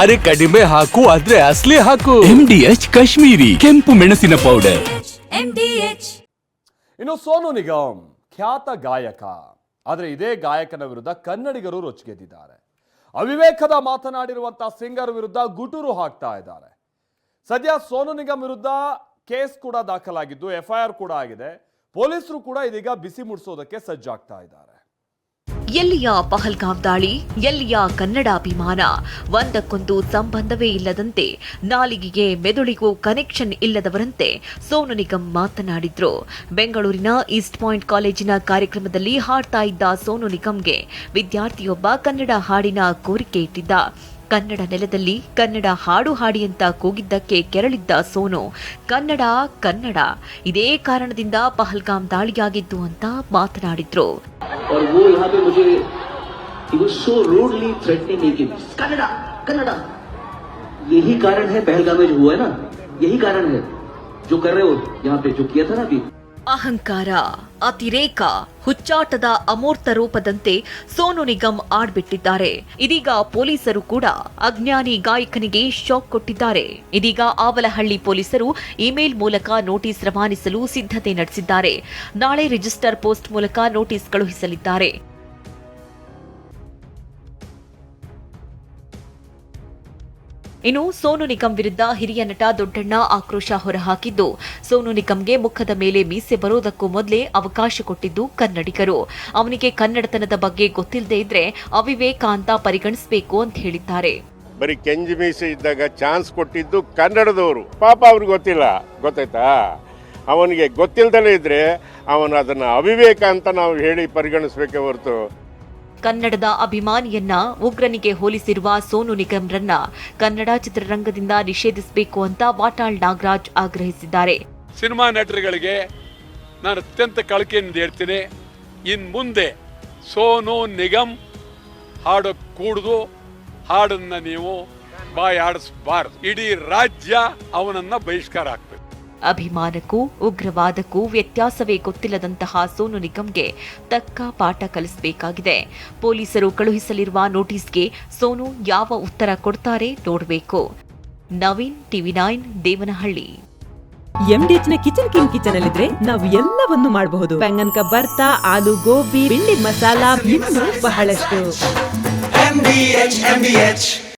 ಅರೆ ಕಡಿಮೆ ಹಾಕು ಆದ್ರೆ ಅಸ್ಲಿ ಹಾಕು. ಎಂ ಡಿ ಎಚ್ ಕಾಶ್ಮೀರಿ ಕೆಂಪು ಮೆಣಸಿನ ಪೌಡರ್ ಇನ್ನು ಸೋನು ನಿಗಮ್ ಖ್ಯಾತ ಗಾಯಕ. ಆದರೆ ಇದೇ ಗಾಯಕನ ವಿರುದ್ಧ ಕನ್ನಡಿಗರು ರೊಚ್ಚಿಗೆದ್ದಿದ್ದಾರೆ. ಅವಿವೇಕದ ಮಾತನಾಡಿರುವಂತಹ ಸಿಂಗರ್ ವಿರುದ್ಧ ಗುಟುರು ಹಾಕ್ತಾ ಇದ್ದಾರೆ. ಸದ್ಯ ಸೋನು ನಿಗಮ್ ವಿರುದ್ಧ ಕೇಸ್ ಕೂಡ ದಾಖಲಾಗಿದ್ದು ಎಫ್ಐಆರ್ ಕೂಡ ಆಗಿದೆ. ಪೊಲೀಸರು ಕೂಡ ಇದೀಗ ಬಿಸಿ ಮುಡಿಸೋದಕ್ಕೆ ಸಜ್ಜಾಗ್ತಾ ಇದ್ದಾರೆ. ಎಲ್ಲಿಯ ಪಹಲ್ಗಾಮ್ ದಾಳಿ, ಎಲ್ಲಿಯ ಕನ್ನಡಾಭಿಮಾನ? ಒಂದಕ್ಕೊಂದು ಸಂಬಂಧವೇ ಇಲ್ಲದಂತೆ ನಾಲಿಗೆಗೆ ಮೆದುಳಿಗೂ ಕನೆಕ್ಷನ್ ಇಲ್ಲದವರಂತೆ ಸೋನು ನಿಗಮ್ ಮಾತನಾಡಿದ್ರು. ಬೆಂಗಳೂರಿನ ಈಸ್ಟ್ ಪಾಯಿಂಟ್ ಕಾಲೇಜಿನ ಕಾರ್ಯಕ್ರಮದಲ್ಲಿ ಹಾಡ್ತಾ ಇದ್ದ ಸೋನು ನಿಗಮ್ಗೆ ವಿದ್ಯಾರ್ಥಿಯೊಬ್ಬ ಕನ್ನಡ ಹಾಡಿನ ಕೋರಿಕೆ ಇಟ್ಟಿದ್ದ. ಕನ್ನಡ ನೆಲದಲ್ಲಿ ಕನ್ನಡ ಹಾಡು ಹಾಡಿ ಅಂತ ಕೂಗಿದ್ದಕ್ಕೆ ಕೆರಳಿದ್ದ ಸೋನು, ಕನ್ನಡ ಕನ್ನಡ, ಇದೇ ಕಾರಣದಿಂದ ಪಹಲ್ಗಾಮ್ ದಾಳಿಯಾಗಿದ್ದು ಅಂತ ಮಾತನಾಡಿದ್ರು. और वो यहाँ पे मुझे सो रूडली थ्रेटनिंग मेकिंग कि कनाडा कनाडा यही कारण है, पहलगाम में जो हुआ है ना, यही कारण है, जो कर रहे हो यहाँ पे, जो किया था ना अभी। ಅಹಂಕಾರ, ಅತಿರೇಕ, ಹುಚ್ಚಾಟದ ಅಮೂರ್ತ ರೂಪದಂತೆ ಸೋನು ನಿಗಮ್ ಆಡ್ಬಿಟ್ಟಿದ್ದಾರೆ. ಇದೀಗ ಪೊಲೀಸರು ಕೂಡ ಅಜ್ಞಾನಿ ಗಾಯಕನಿಗೆ ಶಾಕ್ ಕೊಟ್ಟಿದ್ದಾರೆ. ಇದೀಗ ಆವಲಹಳ್ಳಿ ಪೊಲೀಸರು ಇಮೇಲ್ ಮೂಲಕ ನೋಟಿಸ್ ರವಾನಿಸಲು ಸಿದ್ಧತೆ ನಡೆಸಿದ್ದಾರೆ. ನಾಳೆ ರಿಜಿಸ್ಟರ್ ಪೋಸ್ಟ್ ಮೂಲಕ ನೋಟಿಸ್ ಕಳುಹಿಸಲಿದ್ದಾರೆ. ಇನ್ನು ಸೋನು ನಿಗಮ್ ವಿರುದ್ಧ ಹಿರಿಯ ನಟ ದೊಡ್ಡಣ್ಣ ಆಕ್ರೋಶ ಹೊರಹಾಕಿದ್ದು, ಸೋನು ನಿಗಮ್ಗೆ ಮುಖದ ಮೇಲೆ ಮೀಸೆ ಬರೋದಕ್ಕೂ ಮೊದಲೇ ಅವಕಾಶ ಕೊಟ್ಟಿದ್ದು ಕನ್ನಡಿಗರು. ಅವನಿಗೆ ಕನ್ನಡತನದ ಬಗ್ಗೆ ಗೊತ್ತಿಲ್ಲದೆ ಇದ್ರೆ ಅವಿವೇಕ ಅಂತ ಪರಿಗಣಿಸಬೇಕು ಅಂತ ಹೇಳಿದ್ದಾರೆ. ಬರೀ ಕೆಂಜಿ ಮೀಸೆ ಇದ್ದಾಗ ಚಾನ್ಸ್ ಕೊಟ್ಟಿದ್ದು ಕನ್ನಡದವರು. ಪಾಪ ಅವ್ರಿಗೆ ಗೊತ್ತಿಲ್ಲ. ಗೊತ್ತಾಯ್ತಾ? ಅವನಿಗೆ ಗೊತ್ತಿಲ್ದಲೇ ಇದ್ರೆ ಅವನು ಅದನ್ನು ಅವಿವೇಕ ಅಂತ ನಾವು ಹೇಳಿ ಪರಿಗಣಿಸ್ಬೇಕೇ ಹೊರತು ಕನ್ನಡದ ಅಭಿಮಾನಿಯನ್ನ ಉಗ್ರನಿಗೆ ಹೋಲಿಸಿರುವ ಸೋನು ನಿಗಮ್ರನ್ನ ಕನ್ನಡ ಚಿತ್ರರಂಗದಿಂದ ನಿಷೇಧಿಸಬೇಕು ಅಂತ ವಾಟಾಳ್ ನಾಗರಾಜ್ ಆಗ್ರಹಿಸಿದ್ದಾರೆ. ಸಿನಿಮಾ ನಟರುಗಳಿಗೆ ನಾನು ಅತ್ಯಂತ ಕಳಕೆಯಿಂದ ಹೇಳ್ತೀನಿ ಇನ್ ಮುಂದೆ ಸೋನು ನಿಗಮ್ ಹಾಡು ಕೂಡುದು ಹಾಡನ್ನ ನೀವು ಬಾಯಿ ಆಡಿಸಬಾರ್ದು. ಇಡೀ ರಾಜ್ಯ ಅವನನ್ನ ಬಹಿಷ್ಕಾರ ಹಾಕ್ಬೇಕು ಅಭಿಮಾನಕ್ಕೂ ಉಗ್ರವಾದಕ್ಕೂ ವ್ಯತ್ಯಾಸವೇ ಗೊತ್ತಿಲ್ಲದಂತಹ ಸೋನು ನಿಗಮ್ಗೆ ತಕ್ಕ ಪಾಠ ಕಲಿಸಬೇಕಾಗಿದೆ. ಪೊಲೀಸರು ಕಳುಹಿಸಲಿರುವ ನೋಟಿಸ್ಗೆ ಸೋನು ಯಾವ ಉತ್ತರ ಕೊಡ್ತಾರೆ ನೋಡಬೇಕು. Naveen TV nine Devanahalli. ಎಂಡಿಎಚ್ನ kitchen king kitchen ಅಲ್ಲಿದ್ರೆ ನಾವು ಎಲ್ಲವನ್ನು ಮಾಡಬಹುದು. ಬೆಂಗನ್ಕ ಬರ್ತಾ ಆಲೂ ಗೋಬಿ ಬಿಂಡಿ ಮಸಾಲ ಬಹಳಷ್ಟು.